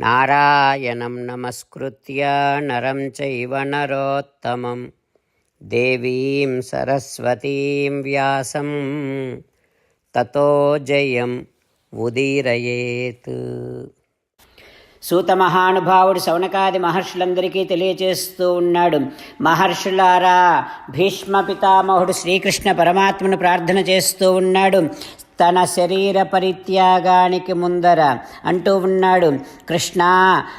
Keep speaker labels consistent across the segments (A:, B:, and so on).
A: నారాయణం నమస్కృత్య నరం చైవ నరోత్తమం. దేవీం సరస్వతీం వ్యాసం. తతో జయం ఉదీరయేత్. సూత మహానుభావుడు శౌనకాది మహర్షులందరికీ తెలియచేస్తూ ఉన్నాడు. మహర్షులారా భీష్మ పితామహుడు శ్రీకృష్ణ పరమాత్మను ప్రార్థన చేస్తూ ఉన్నాడు. తన శరీర పరిత్యాగానికి ముందర అంటూ ఉన్నాడు కృష్ణ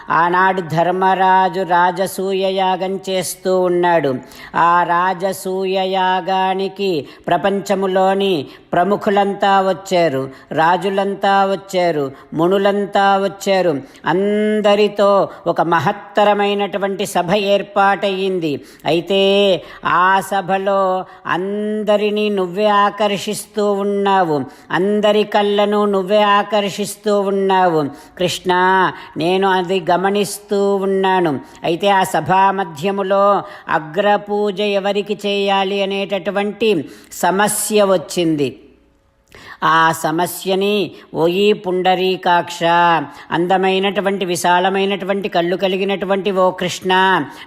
A: ఆనాడు ధర్మరాజు రాజసూయ యాగం చేస్తూ ఉన్నాడు. ఆ రాజసూయ యాగానికి ప్రపంచములోని ప్రముఖులంతా వచ్చారు రాజులంతా వచ్చారు మునులంతా వచ్చారు. అందరితో ఒక మహత్తరమైనటువంటి సభ ఏర్పాటయ్యింది. అయితే ఆ సభలో అందరినీ నువ్వే ఆకర్షిస్తూ ఉన్నావు. అందరి కళ్ళను నువ్వే ఆకర్షిస్తూ ఉన్నావు. కృష్ణ నేను అది గమనిస్తూ ఉన్నాను. అయితే ఆ సభా మధ్యములో అగ్రపూజ ఎవరికి చేయాలి అనేటటువంటి సమస్య వచ్చింది. ఆ సమస్యని ఓయి పుండరీకాక్ష. అందమైనటువంటి విశాలమైనటువంటి కళ్ళు కలిగినటువంటి ఓ కృష్ణ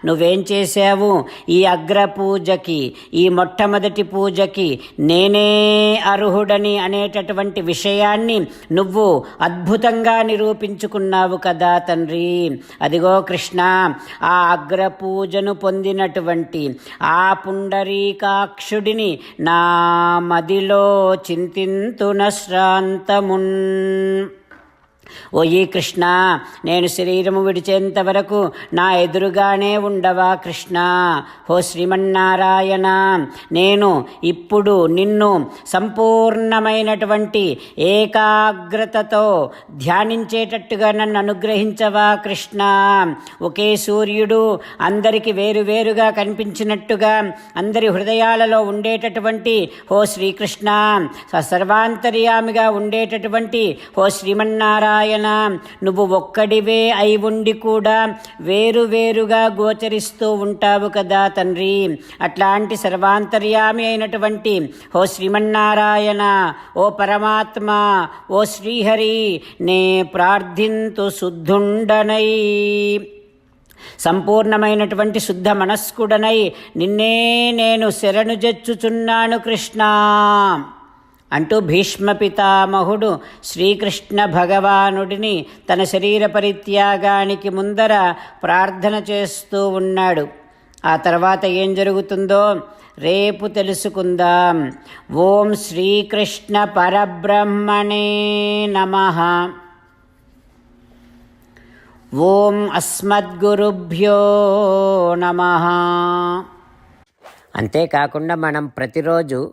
A: నువ్వేం చేశావు? ఈ అగ్ర పూజకి ఈ మొట్టమొదటి పూజకి నేనే అర్హుడని అనేటటువంటి విషయాన్ని నువ్వు అద్భుతంగా నిరూపించుకున్నావు కదా తండ్రి. అదిగో కృష్ణ ఆ అగ్ర పూజను పొందినటువంటి ఆ పుండరీకాక్షుడిని నా మదిలో न श्रान्तमुन्। ఈ కృష్ణ నేను శరీరము విడిచేంత వరకు నా ఎదురుగానే ఉండవా కృష్ణ? హో శ్రీమన్నారాయణ నేను ఇప్పుడు నిన్ను సంపూర్ణమైనటువంటి ఏకాగ్రతతో ధ్యానించేటట్టుగా నన్ను అనుగ్రహించవా కృష్ణ? ఒకే సూర్యుడు అందరికి వేరువేరుగా కనిపించినట్టుగా అందరి హృదయాలలో ఉండేటటువంటి ఓ శ్రీకృష్ణ సర్వాంతర్యామిగా ఉండేటటువంటి ఓ శ్రీమన్నారాయణ నువ్వు ఒక్కడివే అయి ఉండి కూడా వేరువేరుగా గోచరిస్తూ ఉంటావు కదా తండ్రి. అట్లాంటి సర్వాంతర్యామి అయినటువంటి ఓ శ్రీమన్నారాయణ ఓ పరమాత్మ ఓ శ్రీహరి నే ప్రార్థింతు శుద్ధుండనై. సంపూర్ణమైనటువంటి శుద్ధ మనస్కుడనై నిన్నే నేను శరణు జచ్చుచున్నాను కృష్ణా. అంటూ భీష్మ పితామహుడు శ్రీకృష్ణ భగవానుడిని తన శరీర పరిత్యాగానికి ముందర ప్రార్థన చేస్తూ ఉన్నాడు. ఆ తర్వాత ఏం జరుగుతుందో రేపు తెలుసుకుందాం. ఓం శ్రీకృష్ణ పరబ్రహ్మణే నమ. ఓం అస్మద్గురుభ్యో నమ. అంతేకాకుండా మనం ప్రతిరోజు